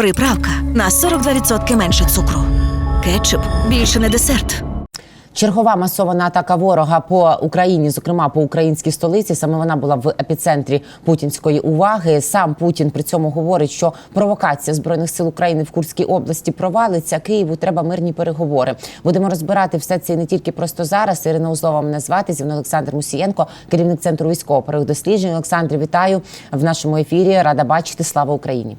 Приправка на 42% менше цукру. Кетчуп більше не десерт. Чергова масована атака ворога по Україні, зокрема по українській столиці. Саме вона була в епіцентрі путінської уваги. Сам Путін при цьому говорить, що провокація збройних сил України в Курській області провалиться. Києву треба мирні переговори. Будемо розбирати все це і не тільки просто зараз. Ірина Узлова мене звати зі мною Олександр Мусієнко, керівник центру військово досліджень. Олександр, вітаю в нашому ефірі. Рада бачити. Слава Україні.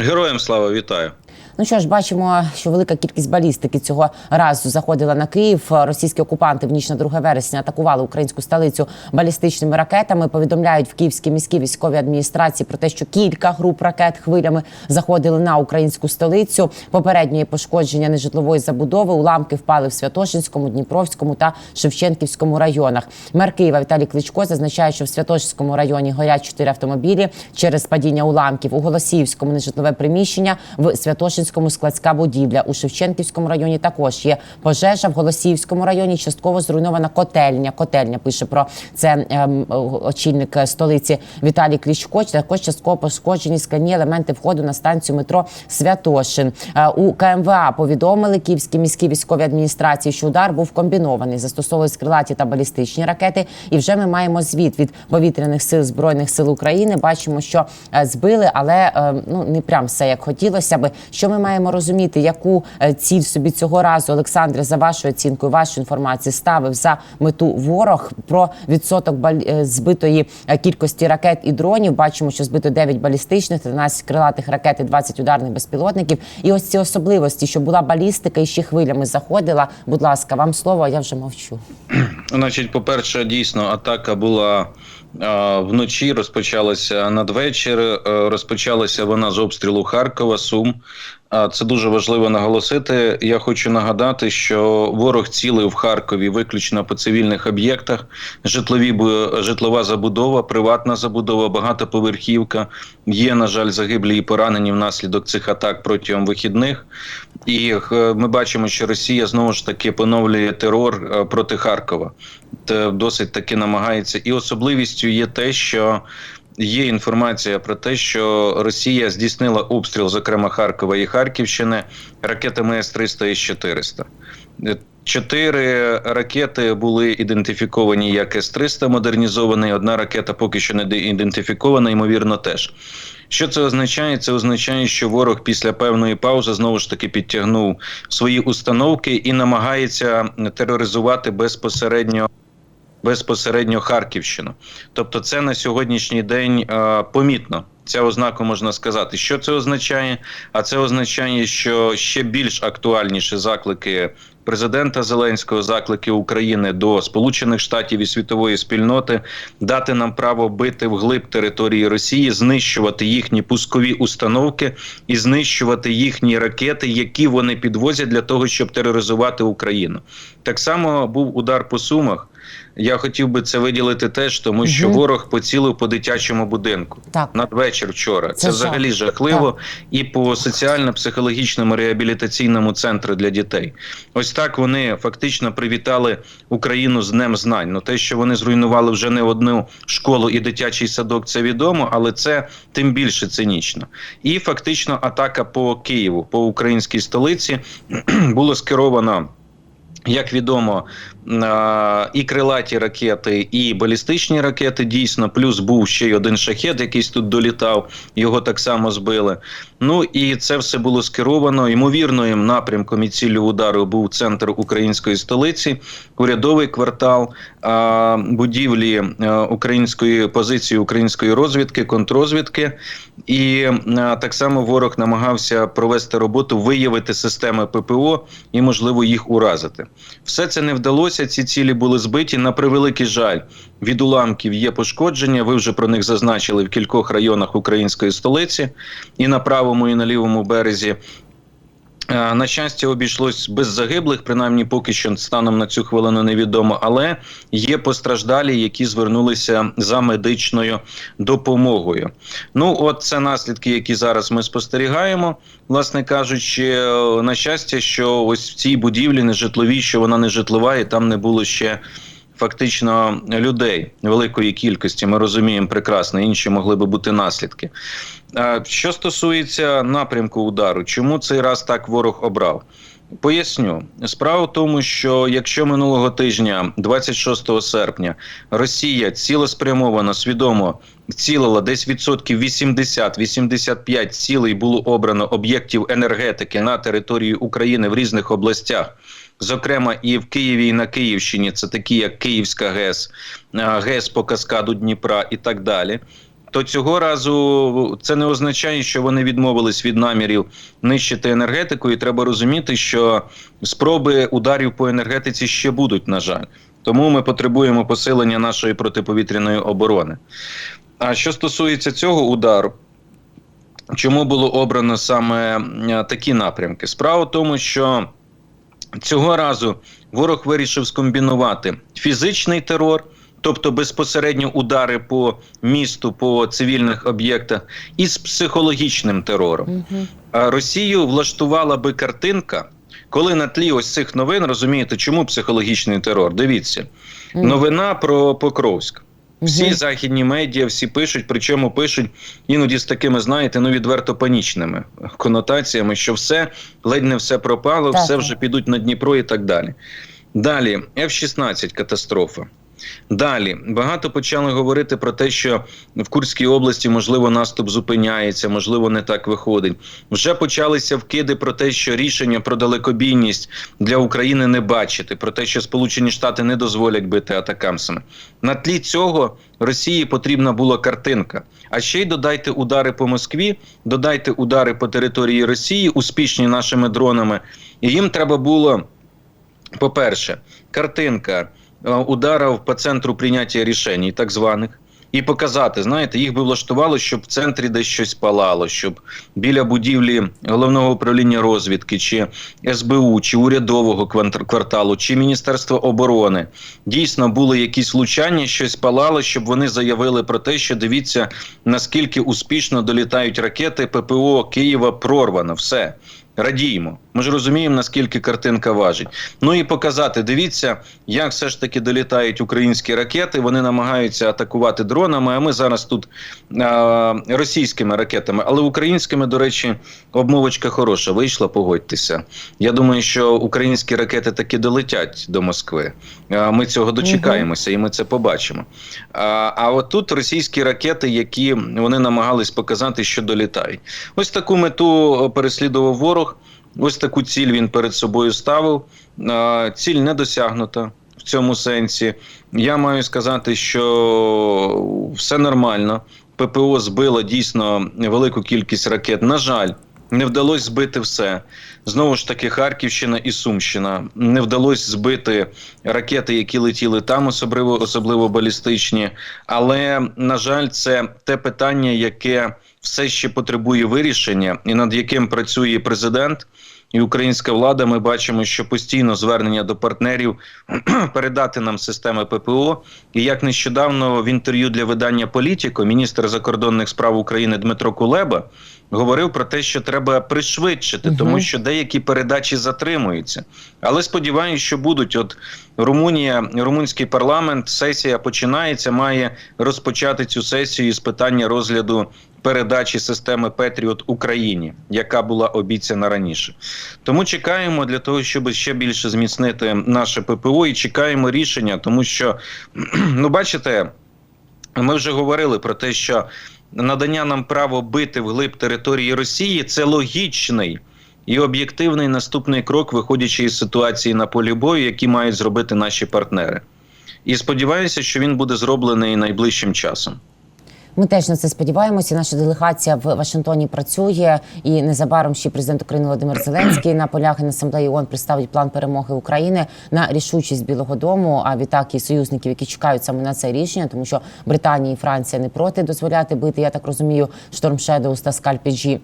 Героям слава вітаю. Ну що ж, бачимо, що велика кількість балістики цього разу заходила на Київ. Російські окупанти в ніч на 2 вересня атакували українську столицю балістичними ракетами. Повідомляють в Київській міській військовій адміністрації про те, що кілька груп ракет хвилями заходили на українську столицю. Попереднє пошкодження нежитлової забудови. Уламки впали в Святошинському, Дніпровському та Шевченківському районах. Мер Києва Віталій Кличко зазначає, що в Святошинському районі горять чотири автомобілі через падіння уламків. У Голосіївському нежитлове приміщення в Святошинському складська будівля. У Шевченківському районі також є пожежа. В Голосіївському районі частково зруйнована котельня. Котельня пише про це ем, очільник столиці Віталій Кличко. Також частково пошкоджені скляні елементи входу на станцію метро Святошин. Е, У КМВА повідомили Київській міській військовій адміністрації, що удар був комбінований. Застосовували крилаті та балістичні ракети. І вже ми маємо звіт від повітряних сил збройних сил України. Бачимо, що е, збили, але е, ну не прям все як хотілося би. Що ми маємо розуміти, яку е, ціль собі цього разу Олександре, за вашою оцінкою, вашої інформації ставив за мету ворог про відсоток е, збитої е, кількості ракет і дронів. Бачимо, що збито 9 балістичних, 13 крилатих ракет і 20 ударних безпілотників. І ось ці особливості, що була балістика і ще хвилями заходила. Будь ласка, вам слово, я вже мовчу. Значить, по-перше, дійсно, атака була вночі, розпочалася надвечір. е, Розпочалася вона з обстрілу Харкова, Сум. Це дуже важливо наголосити. Я хочу нагадати, що ворог цілив в Харкові виключно по цивільних об'єктах. Житлові житлова забудова, приватна забудова, багатоповерхівка. Є, на жаль, загиблі і поранені внаслідок цих атак протягом вихідних. І е, ми бачимо, що Росія знову ж таки поновлює терор е, проти Харкова. Та досить таки намагається. І особливістю є те, що є інформація про те, що Росія здійснила обстріл, зокрема Харкова і Харківщини, ракетами С-300 і С-400. Е, Чотири ракети були ідентифіковані як С-300 модернізований. Одна ракета поки що не ідентифікована, ймовірно, теж. Що це означає? Це означає, що ворог після певної паузи знову ж таки підтягнув свої установки і намагається тероризувати безпосередньо. Безпосередньо Харківщину, тобто це на сьогоднішній день е, помітно. Ця ознака можна сказати, що це означає. А це означає, що ще більш актуальніші заклики президента Зеленського, заклики України до Сполучених Штатів і світової спільноти дати нам право бити вглиб території Росії, знищувати їхні пускові установки і знищувати їхні ракети, які вони підвозять для того, щоб тероризувати Україну. Так само був удар по сумах. Я хотів би це виділити теж, тому що Мгм. ворог поцілив по дитячому будинку Так. надвечір вчора. Це, Це взагалі жах. жахливо і по соціально-психологічному реабілітаційному центру для дітей. Ось так вони фактично привітали Україну з Днем Знань. Ну те, що вони зруйнували вже не одну школу і дитячий садок, це відомо, але це тим більше цинічно. І фактично атака по Києву, по українській столиці було скеровано. Як відомо, і крилаті ракети, і балістичні ракети дійсно, плюс був ще й один шахет, якийсь тут долітав, його так само збили. Ну і це все було скеровано. Ймовірним напрямком і ціллю удару був центр української столиці, урядовий квартал, будівлі української позиції української розвідки, контррозвідки. І так само ворог намагався провести роботу, виявити системи ППО і, можливо, їх уразити. Все це не вдалося. Ці цілі були збиті. На превеликий жаль, від уламків є пошкодження. Ви вже про них зазначили в кількох районах української столиці, і на правому, і на лівому березі. Е, На щастя, обійшлось без загиблих, принаймні поки що станом на цю хвилину невідомо, але є постраждалі, які звернулися за медичною допомогою. Ну, от це наслідки, які зараз ми спостерігаємо. Власне кажучи, е, на щастя, що ось в цій будівлі нежитловій, що вона не житлова, і там не було ще фактично людей великої кількості. Ми розуміємо прекрасно, інші могли би бути наслідки. Що стосується напрямку удару, чому цей раз так ворог обрав? Поясню, справа в тому, що якщо минулого тижня, 26 серпня, Росія цілеспрямовано свідомо цілила десь відсотків 80-85 цілей було обрано об'єктів енергетики на території України в різних областях. Зокрема, і в Києві, і на Київщині це такі, як Київська ГЕС, ГЕС по каскаду Дніпра і так далі. То цього разу це не означає, що вони відмовились від намірів нищити енергетику, і треба розуміти, що спроби ударів по енергетиці ще будуть, на жаль. Тому ми потребуємо посилення нашої протиповітряної оборони. А що стосується цього удару, чому було обрано саме е, такі напрямки? Справа в тому, що цього разу ворог вирішив скомбінувати фізичний терор, тобто безпосередньо удари по місту, по цивільних об'єктах, із психологічним терором. А Росію влаштувала би картинка, коли на тлі ось цих новин розумієте, чому психологічний терор? Дивіться, новина про Покровськ. Всі західні медіа, всі пишуть, причому пишуть іноді з такими, знаєте, ну відверто панічними конотаціями, що все ледь не все пропало, Так, все вже підуть на Дніпро і так далі. Далі, F-16 катастрофа. Далі багато почали говорити про те, що в Курській області можливо наступ зупиняється, можливо, не так виходить. Вже почалися вкиди про те, що рішення про далекобійність для України не бачити, про те, що Сполучені Штати не дозволять бити атакамсами. На тлі цього Росії потрібна була картинка. А ще й додайте удари по Москві, додайте удари по території Росії, успішні нашими дронами. І їм треба було по-перше, картинка е, ударів по центру прийняття рішень, так званих, і показати, знаєте, їх би влаштувало, щоб в центрі десь щось палало, щоб біля будівлі головного управління розвідки, чи СБУ, чи урядового кварталу, чи Міністерства оборони дійсно були якісь влучання, щось палало, щоб вони заявили про те, що дивіться, наскільки успішно долітають ракети ППО Києва прорвано. Все. Радіємо. Ми ж розуміємо, наскільки картинка важить. Ну і показати, дивіться, як все ж таки долітають українські ракети. Вони намагаються атакувати дронами. А ми зараз тут а, російськими ракетами, але українськими, до речі, обмовочка хороша. Вийшла, погодьтеся. Я думаю, що українські ракети таки долетять до Москви. А, ми цього дочекаємося, і ми це побачимо. А, а от тут російські ракети, які вони намагались показати, що долітають. Ось таку мету переслідував ворог. Ось таку ціль він перед собою ставив. Ціль не досягнута в цьому сенсі. Я маю сказати, що все нормально. ППО збило дійсно велику кількість ракет. На жаль, не вдалося збити все. Знову ж таки, Харківщина і Сумщина. Не вдалося збити ракети, які летіли там, особливо, особливо балістичні. Але, на жаль, це те питання, яке все ще потребує вирішення, і над яким працює президент. І українська влада, ми бачимо, що постійно звернення до партнерів передати нам системи ППО. І як нещодавно в інтерв'ю для видання Політіко міністр закордонних справ України Дмитро Кулеба говорив про те, що треба пришвидшити, тому що деякі передачі затримуються. Але сподіваюся, що будуть. От Румунія, румунський парламент, сесія починається, має розпочати цю сесію з питання розгляду передачі системи Петріот Україні, яка була обіцяна раніше. Тому чекаємо для того, щоб ще більше зміцнити наше ППО, і чекаємо рішення, тому що ну бачите. Ми вже говорили про те, що надання нам права бити вглиб території Росії це логічний і об'єктивний наступний крок, виходячи із ситуації на полі бою, які мають зробити наші партнери. І сподіваюся, що він буде зроблений найближчим часом. Ми теж на це сподіваємося. Наша делегація в Вашингтоні працює, і незабаром ще президент України Володимир Зеленський на полях асамблеї. ООН представить план перемоги України на рішучість Білого Дому. А відтак і союзників, які чекають саме на це рішення, тому що Британія і Франція не проти дозволяти бити. Я так розумію, Шторм Шедоус та Скальпіджі.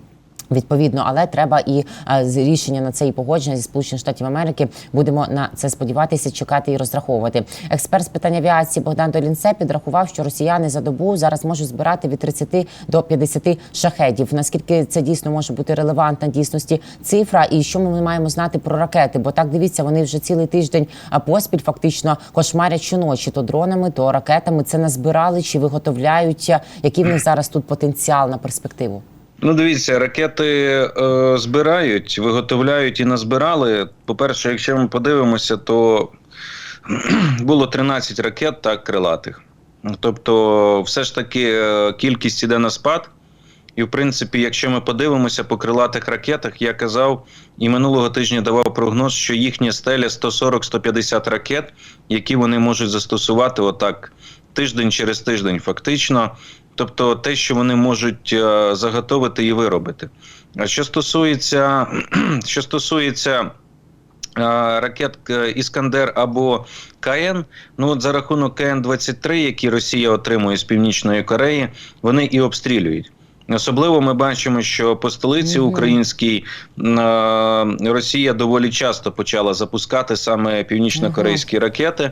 Відповідно, але треба і е, з рішення на це і погодження зі сполучених штатів Америки. Будемо на це сподіватися, чекати і розраховувати. Експерт з питань авіації Богдан Долінце підрахував, що росіяни за добу зараз можуть збирати від 30 до 50 шахедів. Наскільки це дійсно може бути релевантна дійсності цифра, і що ми маємо знати про ракети? Бо так дивіться, вони вже цілий тиждень поспіль фактично кошмарять щоночі то дронами, то ракетами. Це назбирали чи виготовляють? Який в них зараз тут потенціал на перспективу? Ну, дивіться, ракети е, збирають, виготовляють і назбирали. По-перше, якщо ми подивимося, то було 13 ракет так крилатих. Тобто, все ж таки е, кількість іде на спад. І, в принципі, якщо ми подивимося по крилатих ракетах, я казав і минулого тижня давав прогноз, що їхня стеля 140-150 ракет, які вони можуть застосувати отак тиждень через тиждень, фактично. Тобто те, що вони можуть е, заготовити і виробити. А що стосується, що стосується е, ракет е, Іскандер або КН, ну от за рахунок КН-23, які Росія отримує з Північної Кореї, вони і обстрілюють. Особливо ми бачимо, що по столиці українській е, Росія доволі часто почала запускати саме північно-корейські ракети,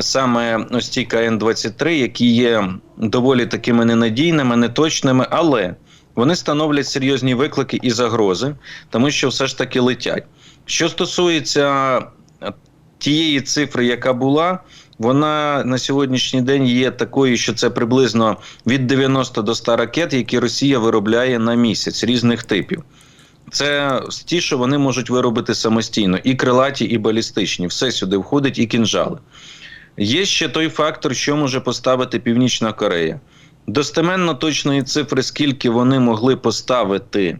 саме ось ці КН-23, які є доволі такими ненадійними, неточними, але вони становлять серйозні виклики і загрози, тому що все ж таки летять. Що стосується тієї цифри, яка була, вона на сьогоднішній день є такою, що це приблизно від 90 до 100 ракет, які Росія виробляє на місяць різних типів. Це ті, що вони можуть виробити самостійно, і крилаті, і балістичні. Все сюди входить, і кінжали. Є ще той фактор, що може поставити Північна Корея. Достеменно точної цифри, скільки вони могли поставити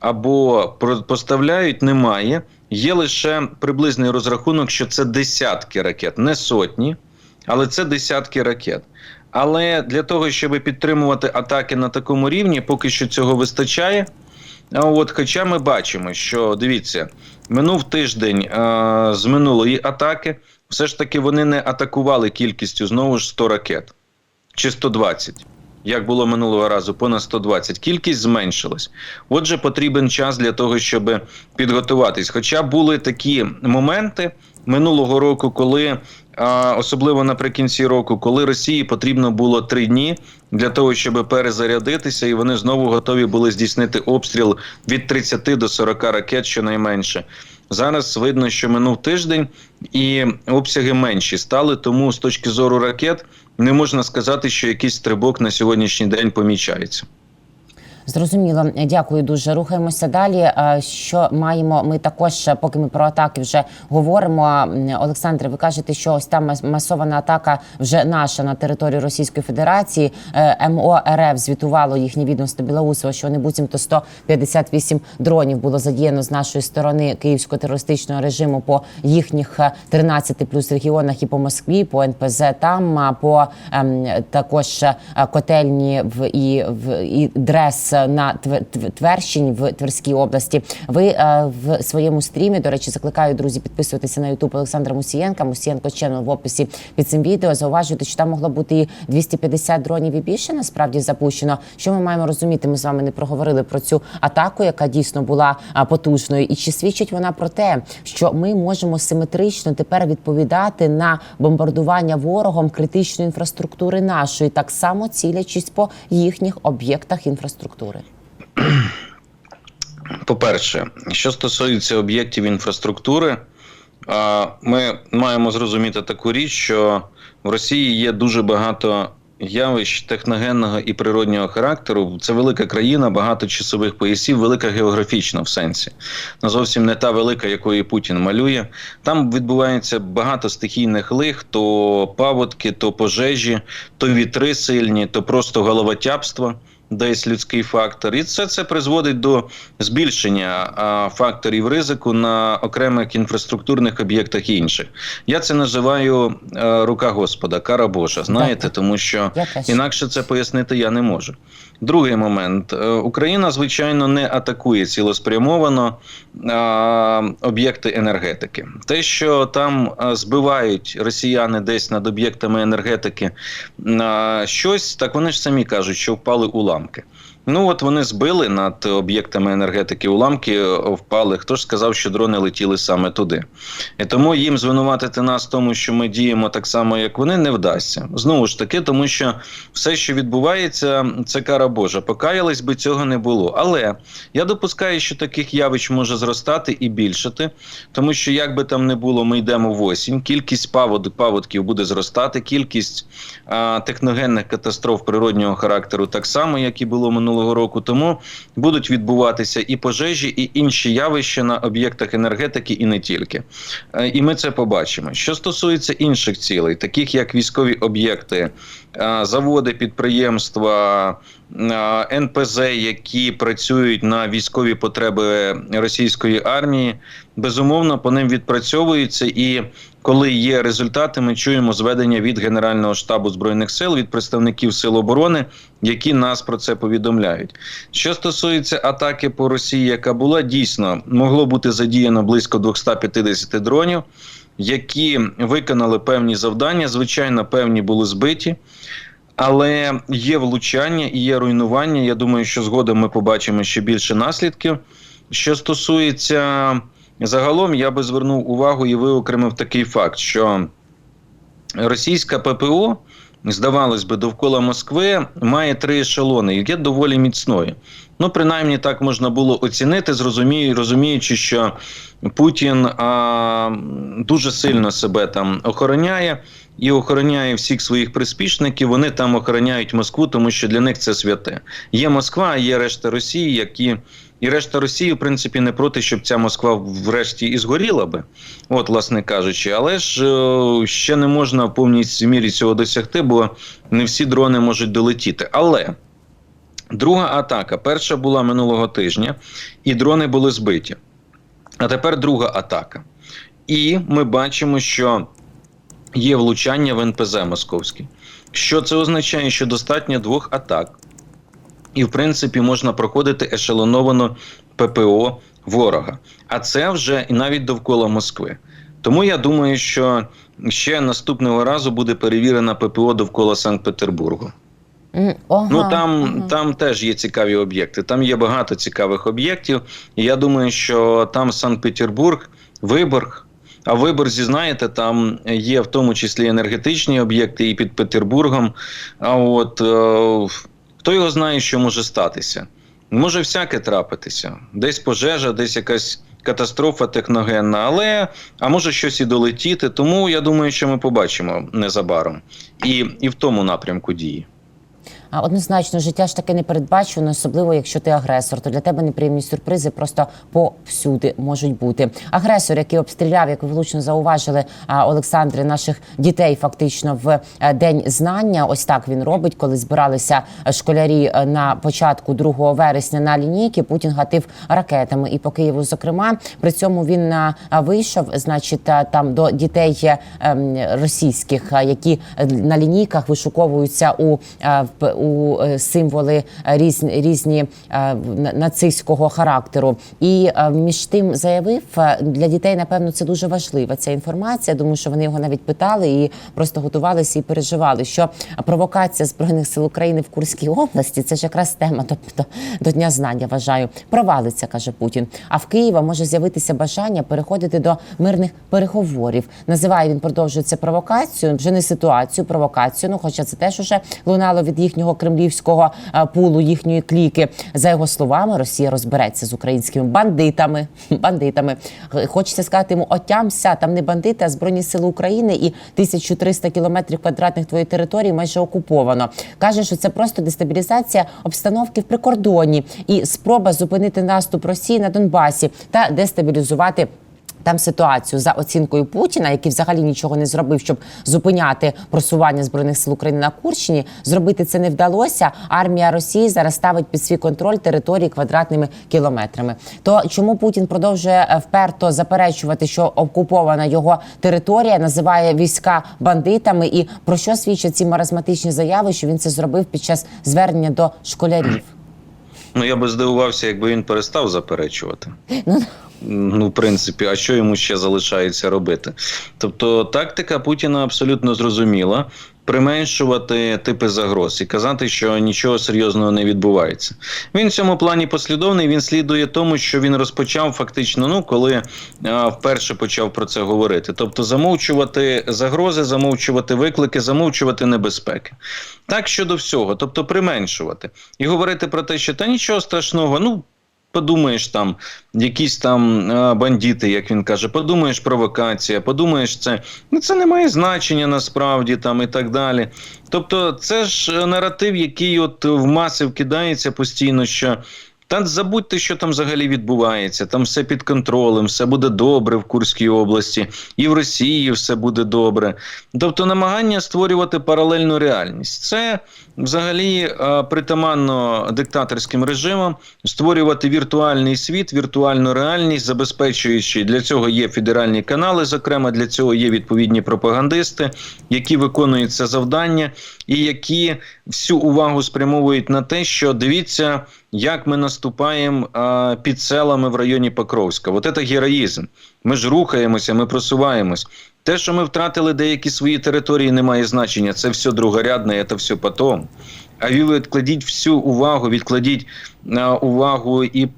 або поставляють, немає. Є лише приблизний розрахунок, що це десятки ракет, не сотні, але це десятки ракет. Але для того, щоб підтримувати атаки на такому рівні, поки що цього вистачає. От, хоча ми бачимо, що дивіться, минув тиждень е, з минулої атаки, все ж таки вони не атакували кількістю знову ж 100 ракет чи 120. Як було минулого разу, понад 120. Кількість зменшилась. Отже, потрібен час для того, щоб підготуватись. Хоча були такі моменти минулого року, коли особливо наприкінці року, коли Росії потрібно було три дні для того, щоб перезарядитися, і вони знову готові були здійснити обстріл від 30 до 40 ракет, щонайменше. Зараз видно, що минув тиждень і обсяги менші стали. Тому з точки зору ракет не можна сказати, що якийсь стрибок на сьогоднішній день помічається. Зрозуміло, дякую дуже. Рухаємося далі. Е, Що маємо? Ми також, е, поки ми про атаки вже говоримо. Олександре, ви кажете, що ось там масована атака вже наша на території Російської Федерації. Е, МО РФ звітувало їхнє відомство Білоусово, що вони буцімто 158 дронів було задіяно з нашої сторони київського терористичного режиму по їхніх е, 13 плюс регіонах і по Москві, по НПЗ там, по ем, також е, котельні в і в і дрес на Твер- Тверщині в Тверській області. Ви е, в своєму стрімі, до речі, закликаю друзі підписуватися на Ютуб Олександра Мусієнка. Мусієнко ченел в описі під цим відео. Зауважуйте, що там могло бути і 250 дронів і більше насправді запущено. Що ми маємо розуміти? Ми з вами не проговорили про цю атаку, яка дійсно була потужною, і чи свідчить вона про те, що ми можемо симетрично тепер відповідати на бомбардування ворогом критичної інфраструктури нашої, так само цілячись по їхніх об'єктах інфраструктури. По-перше, що стосується об'єктів інфраструктури, ми маємо зрозуміти таку річ, що в Росії є дуже багато явищ техногенного і природнього характеру. Це велика країна, багато часових поясів, велика географічна в сенсі. Ну, зовсім не та велика, якої Путін малює. Там відбувається багато стихійних лих, то паводки, то пожежі, то вітри сильні, то просто головотяпство десь людський фактор, і це це призводить до збільшення а, факторів ризику на окремих інфраструктурних об'єктах і інших. Я це називаю а, рука Господа, кара Божа. Знаєте, тому що інакше це пояснити я не можу. Другий момент: Е, Україна, звичайно, не атакує цілеспрямовано об'єкти енергетики. Те, що там збивають росіяни десь над об'єктами енергетики щось, так вони ж самі кажуть, що впали уламки. Ну от вони збили над об'єктами енергетики уламки, е, впали. Хто ж сказав, що дрони летіли саме туди? І тому їм звинуватити нас в тому, що ми діємо так само, як вони, не вдасться. Знову ж таки, тому що все, що відбувається, це кара Божа. Покаялись би цього не було. Але я допускаю, що таких явищ може зростати і більшати, тому що як би там не було, ми йдемо в осінь. Кількість павод, паводків буде зростати, кількість а, техногенних катастроф природнього характеру так само, як і було минулого року. Тому будуть відбуватися і пожежі, і інші явища на об'єктах енергетики, і не тільки. Е, І ми це побачимо. Що стосується інших цілей, таких як військові об'єкти, е, заводи, підприємства, НПЗ, які працюють на військові потреби російської армії, безумовно по ним відпрацьовуються. І коли є результати, ми чуємо зведення від Генерального штабу збройних сил, від представників сил оборони, які нас про це повідомляють. Що стосується атаки по Росії, яка була дійсно могло бути задіяно близько 250 дронів, які виконали певні завдання. Звичайно, певні були збиті. Але є влучання і є руйнування. Я думаю, що згодом ми побачимо ще більше наслідків. Що стосується загалом, я би звернув увагу і виокремив такий факт, що російська ППО, здавалось би, довкола Москви має три ешелони, є доволі міцною. Ну, принаймні так можна було оцінити, зрозумію, розуміючи, що Путін а, дуже сильно себе там охороняє і охороняє всіх своїх приспішників. Вони там охороняють Москву, тому що для них це святе. Є Москва, є решта Росії, які і решта Росії, в принципі, не проти, щоб ця Москва врешті і згоріла би, от, власне кажучи. Але ж е, ще не можна в повній мірі цього досягти, бо не всі дрони можуть долетіти. Але друга атака, перша була минулого тижня, і дрони були збиті. А тепер друга атака. І ми бачимо, що є влучання в НПЗ московський. Що це означає? Що достатньо двох атак, і, в принципі, можна проходити ешелоновано ППО ворога. А це вже і навіть довкола Москви. Тому я думаю, що ще наступного разу буде перевірена ППО довкола Санкт-Петербургу. Ага, Ну там, ага. там теж є цікаві об'єкти. Там є багато цікавих об'єктів. І я думаю, що там Санкт-Петербург, Виборг. А Виборзі, знаєте, там є в тому числі енергетичні об'єкти і під Петербургом. А от е, хто його знає, що може статися? Може всяке трапитися. Десь пожежа, десь якась катастрофа техногенна, але а може щось і долетіти. Тому я думаю, що ми побачимо незабаром і, і в тому напрямку дії. А однозначно, життя ж таке непередбачено, особливо якщо ти агресор, то для тебе неприємні сюрпризи просто повсюди можуть бути. Агресор, який обстріляв, як ви влучно зауважили, Олександре, наших дітей фактично в е, день знання. Ось так він робить, коли збиралися е, школярі е, на початку 2 вересня на лінійки. Путін гатив ракетами і по Києву. Зокрема, при цьому він вийшов, значить, там до дітей російських, які на лінійках вишуковуються у, у е, символи е, різні, різні е, нацистського характеру. І між тим заявив для дітей, напевно, це дуже важлива ця інформація. Думаю, що вони його навіть питали і просто готувалися і переживали. Що провокація збройних сил України в Курській області це ж якраз тема до, до, дня знання. Вважаю, провалиться, каже Путін. А в Києва може з'явитися бажання переходити до мирних переговорів. Називає він продовжує це провокацію, вже не ситуацію, провокацію. Ну, хоча це теж уже лунало від їхнього кремлівського е, пулу, їхньої кліки. За його словами, Росія розбереться з українськими бандитами. Бандитами хочеться сказати йому, отямся, там не бандити, а збройні сили України і 1300 кілометрів квадратних твоєї території майже окуповано. каже, що це просто дестабілізація обстановки в прикордонні і спроба зупинити наступ Росії на Донбасі та дестабілізувати. Там ситуацію за оцінкою Путіна, який взагалі нічого не зробив, щоб зупиняти просування збройних сил України на Курщині. Зробити це не вдалося. Армія Росії зараз ставить під свій контроль території квадратними кілометрами. То чому Путін продовжує е, вперто заперечувати, що окупована його територія, називає війська бандитами, і про що свідчать ці маразматичні заяви, що він це зробив під час звернення до школярів? Ну я би здивувався, якби він перестав заперечувати. Ну Ну, в принципі, а що йому ще залишається робити? Тобто, тактика Путіна абсолютно зрозуміла. применшувати типи загроз і казати, що нічого серйозного не відбувається. Він в цьому плані послідовний. Він слідує тому, що він розпочав фактично, ну коли а, вперше почав про це говорити. Тобто замовчувати загрози, замовчувати виклики, замовчувати небезпеки. Так щодо всього, тобто применшувати і говорити про те, що та нічого страшного, ну. Подумаєш там, якісь там а, бандити, як він каже, подумаєш провокація, подумаєш це. Ну це не має значення насправді там і так далі. Тобто, це ж е, наратив, який от в маси вкидається постійно, що та забудьте, що там взагалі відбувається. Там все під контролем, все буде добре в Курській області, і в Росії все буде добре. Тобто, намагання створювати паралельну реальність. Це взагалі е, притаманно диктаторським режимам створювати віртуальний світ, віртуальну реальність, забезпечуючи для цього є федеральні канали. Зокрема, для цього є відповідні пропагандисти, які виконують це завдання, і які всю увагу спрямовують на те, що дивіться, як ми наступаємо а, під селами в районі Покровська. От це героїзм. Ми ж рухаємося, ми просуваємось. Те, що ми втратили деякі свої території, не має значення. Це все другорядне, це все потом. А ви відкладіть всю увагу, відкладіть увагу і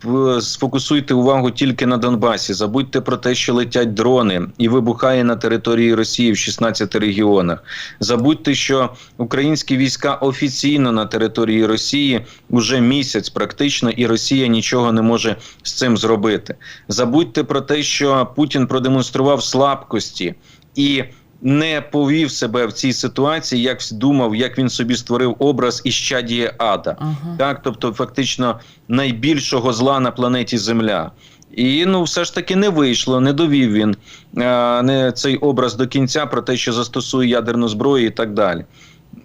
сфокусуйте увагу тільки на Донбасі. Забудьте про те, що летять дрони і вибухає на території Росії в 16 регіонах. Забудьте, що українські війська офіційно на території Росії вже місяць практично, і Росія нічого не може з цим зробити. Забудьте про те, що Путін продемонстрував слабкості і не повів себе в цій ситуації, як думав, як він собі створив образ із чадіє ада. Ага. Так, тобто, фактично, найбільшого зла на планеті Земля. І ну, все ж таки не вийшло, не довів він е, не цей образ до кінця про те, що застосує ядерну зброю і так далі.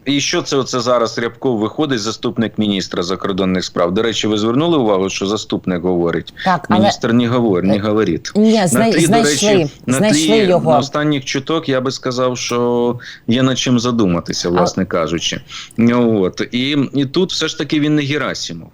І що це оце зараз Рябков виходить, заступник міністра закордонних справ. До речі, ви звернули увагу, що заступник говорить. Так, але Міністр не говорить, не говорить. ні, На тлі, тлі, до знайшли, речі, на знайшли тлі його. на останніх чуток я би сказав, що є над чим задуматися, власне кажучи. Ну, От. І, і тут все ж таки він не Герасимов.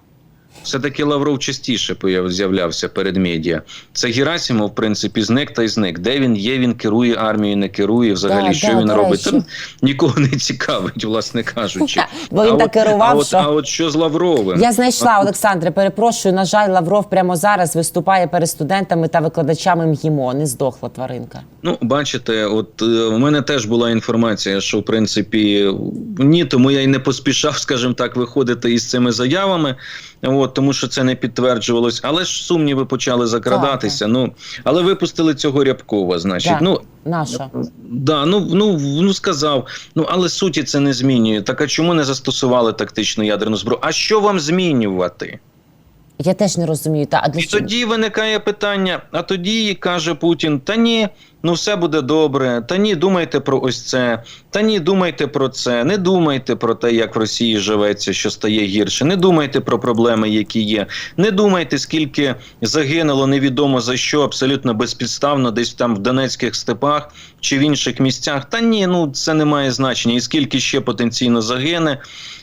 Все-таки Лавров частіше з'являвся перед медіа. Це Герасимов, в принципі, зник та й зник. Де він є, він керує армією, не керує, взагалі, Да, що да, він робить. Там нікого не цікавить, власне кажучи. Бо він так керував, а от, що- а от що з Лавровим? Я знайшла Олександре. Перепрошую. На жаль, Лавров прямо зараз виступає перед студентами та викладачами МГІМО. Не здохла тваринка. Ну, бачите, от е, у мене теж була інформація, що в принципі ні, тому я й не поспішав, скажімо так, виходити із цими заявами, от тому що це не підтверджувалось. Але ж сумніви почали закрадатися. Ну але випустили цього Рябкова, значить. Так. Ну Наша. да, ну ну ну сказав. Ну але суті це не змінює. Так а чому не застосували тактичну ядерну зброю? А що вам змінювати? Я теж не розумію. Та а для І чого? тоді виникає питання: а тоді каже Путін: та ні, ну все буде добре. Та ні, думайте про ось це. Та ні, думайте про це. Не думайте про те, як в Росії живеться, що стає гірше. Не думайте про проблеми, які є. Не думайте, скільки загинуло невідомо за що, абсолютно безпідставно, десь там в Донецьких степах чи в інших місцях. Та ні, ну це не має значення. І скільки ще потенційно загине.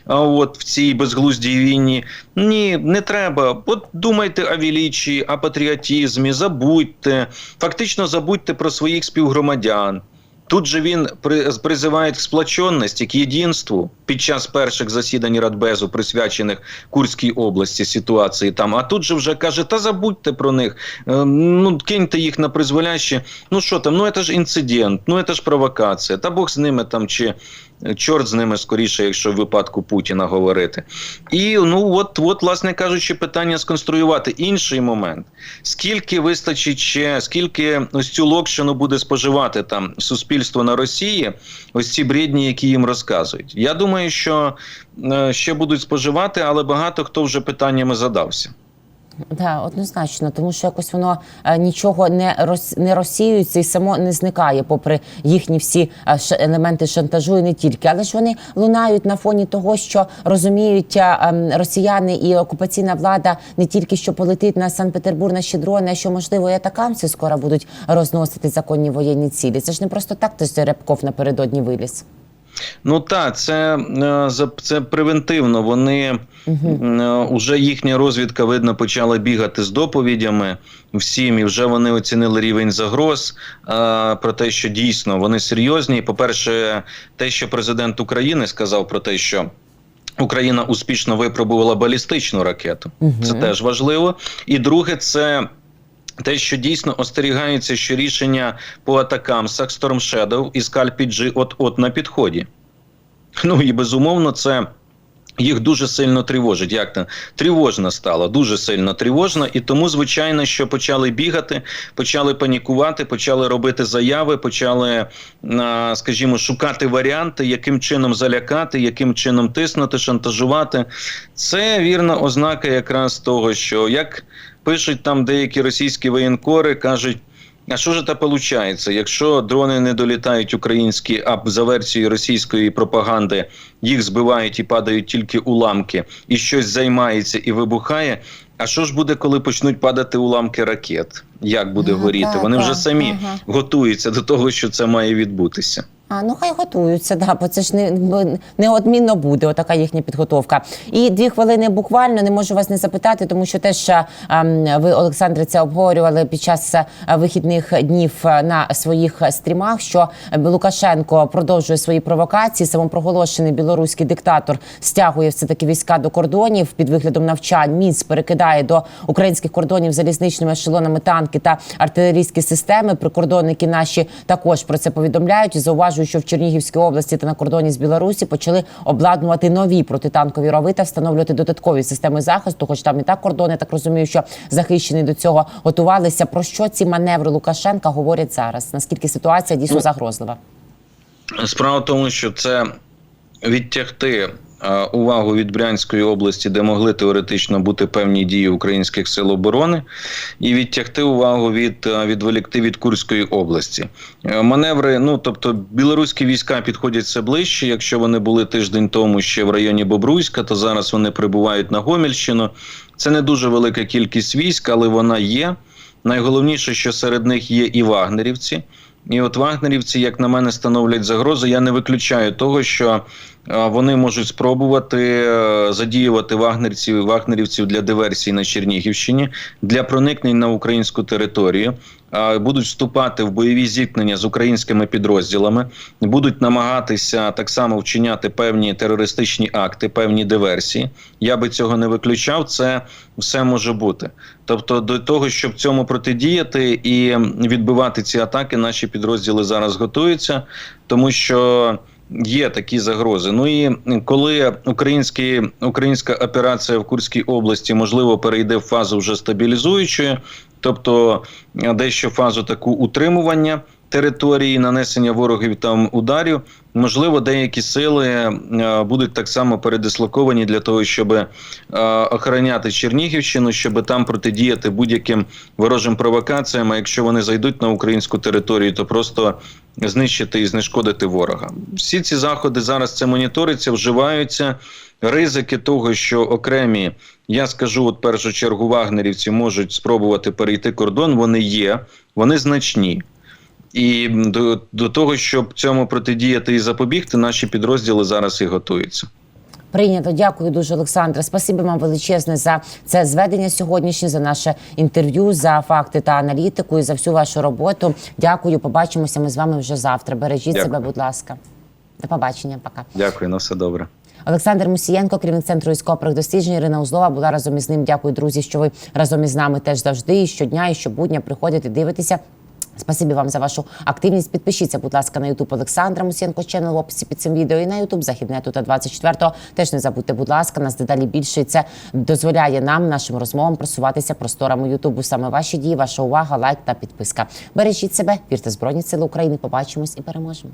От в цій безглуздій війні ні, не треба. От думайте о величі, о патріотизмі, забудьте. Фактично забудьте про своїх співгромадян. Тут же він призиває к сплоченності, к єдинству під час перших засідань Радбезу, присвячених Курській області ситуації там. А тут же вже каже: та забудьте про них, е, ну киньте їх на призволяще. Ну що там, ну це ж інцидент, ну це ж провокація. Та Бог з ними там чи чорт з ними скоріше, якщо в випадку Путіна говорити. І ну от, от, власне кажучи, питання сконструювати інший момент. Скільки вистачить ще, скільки ось цю локшину буде споживати там суспільство на Росії, ось ці бредні, які їм розказують. Я думаю, що е, ще будуть споживати, але багато хто вже питаннями задався. Да, однозначно, тому що якось воно е, нічого не роз, не розсіюється і само не зникає, попри їхні всі е, ш- елементи шантажу і не тільки. Але ж вони лунають на фоні того, що розуміють е, ем, росіяни і окупаційна влада не тільки що полетить на Санкт-Петербург наші дрони, а що можливо і атакамці скоро будуть розносити законні воєнні цілі. Це ж не просто так, хтось Рябков напередодні виліз. Ну так, це, е, це превентивно. Вони е, уже їхня розвідка, видно, почала бігати з доповідями всім, і вже вони оцінили рівень загроз е, про те, що дійсно вони серйозні. По-перше, те, що президент України сказав про те, що. Україна успішно випробувала балістичну ракету. Це теж важливо. І друге, це те, що дійсно остерігається, що рішення по атакам Storm Shadow і Scalp G от-от на підході. Ну і безумовно, це. Їх дуже сильно тривожить. Як там тривожно стало, дуже сильно тривожно, і тому, звичайно, що почали бігати, почали панікувати, почали робити заяви, почали, скажімо, шукати варіанти, яким чином залякати, яким чином тиснути, шантажувати. Це вірна ознака якраз того, що як пишуть там деякі російські воєнкори, кажуть. А що ж це виходить? Якщо дрони не долітають українські, а за версією російської пропаганди їх збивають і падають тільки уламки, і щось займається і вибухає. А що ж буде, коли почнуть падати уламки ракет? Як буде горіти? Вони вже самі готуються до того, що це має відбутися. А ну хай готуються, да, бо це ж не неодмінно буде. Отака їхня підготовка. І дві хвилини буквально не можу вас не запитати, тому що теж а, ви, Олександре, це обговорювали під час вихідних днів на своїх стрімах. Що Лукашенко продовжує свої провокації. Самопроголошений білоруський диктатор стягує все таки війська до кордонів під виглядом навчань. Мінськ перекидає до українських кордонів залізничними ешелонами танки та артилерійські системи. Прикордонники наші також про це повідомляють і зауважують, що в Чернігівській області та на кордоні з Білорусі почали обладнувати нові протитанкові рови та встановлювати додаткові системи захисту. Хоч там і так кордони, так розумію, що захищені до цього готувалися. Про що ці маневри Лукашенка говорять зараз? Наскільки ситуація дійсно загрозлива? Справа в тому, що це відтягти увагу від Брянської області, де могли теоретично бути певні дії українських сил оборони, і відтягти увагу від е, відволікти від Курської області. Е, Маневри, ну тобто, білоруські війська підходять все ближче. Якщо вони були тиждень тому ще в районі Бобруйська, то зараз вони прибувають на Гомельщину. Це не дуже велика кількість військ, але вона є. Найголовніше, що серед них є і вагнерівці. І от вагнерівці, як на мене, становлять загрозу. Я не виключаю того, що е, вони можуть спробувати е, задіювати вагнерців вагнерівців для диверсій на Чернігівщині для проникнень на українську територію. Будуть вступати в бойові зіткнення з українськими підрозділами, будуть намагатися так само вчиняти певні терористичні акти, певні диверсії. Я би цього не виключав. Це все може бути. Тобто, до того, щоб цьому протидіяти і відбивати ці атаки, наші підрозділи зараз готуються, тому що. Є такі загрози. Ну і коли українські, українська операція в Курській області можливо перейде в фазу вже стабілізуючої, тобто е, дещо фазу таку утримування території, нанесення ворогів там ударів, можливо, деякі сили е, будуть так само передислоковані для того, щоб е, охороняти Чернігівщину, щоб там протидіяти будь-яким ворожим провокаціям. А якщо вони зайдуть на українську територію, то просто знищити і знешкодити ворога. Всі ці заходи зараз це моніториться, вживаються. Ризики того, що окремі, я скажу, от першу чергу, вагнерівці можуть спробувати перейти кордон, вони є, вони значні. І до, до того, щоб цьому протидіяти і запобігти, наші підрозділи зараз і готуються. Прийнято, дякую дуже, Олександре. Спасибі вам величезне за це зведення сьогоднішнє, за наше інтерв'ю, за факти та аналітику і за всю вашу роботу. Дякую. Побачимося. Ми з вами вже завтра. Бережіть Дякую. себе, будь ласка. До побачення. Пока. Дякую, на все добре. Олександр Мусієнко, керівник центру військових досліджень. Ірина Узлова була разом із ним. Дякую, друзі, що ви разом із нами теж завжди і щодня, і щобудня приходите, дивитеся. Спасибі вам за вашу активність. Підпишіться, будь ласка, на Ютуб Олександра Мусієнко Ченел в описі під цим відео і на Ютуб Західнету та 24-го. Теж не забудьте, будь ласка, нас дедалі більше. І це дозволяє нам, нашим розмовам, просуватися просторами Ютубу. Саме ваші дії, ваша увага, лайк та підписка. Бережіть себе, вірте Збройні Сили України. Побачимось і переможемо.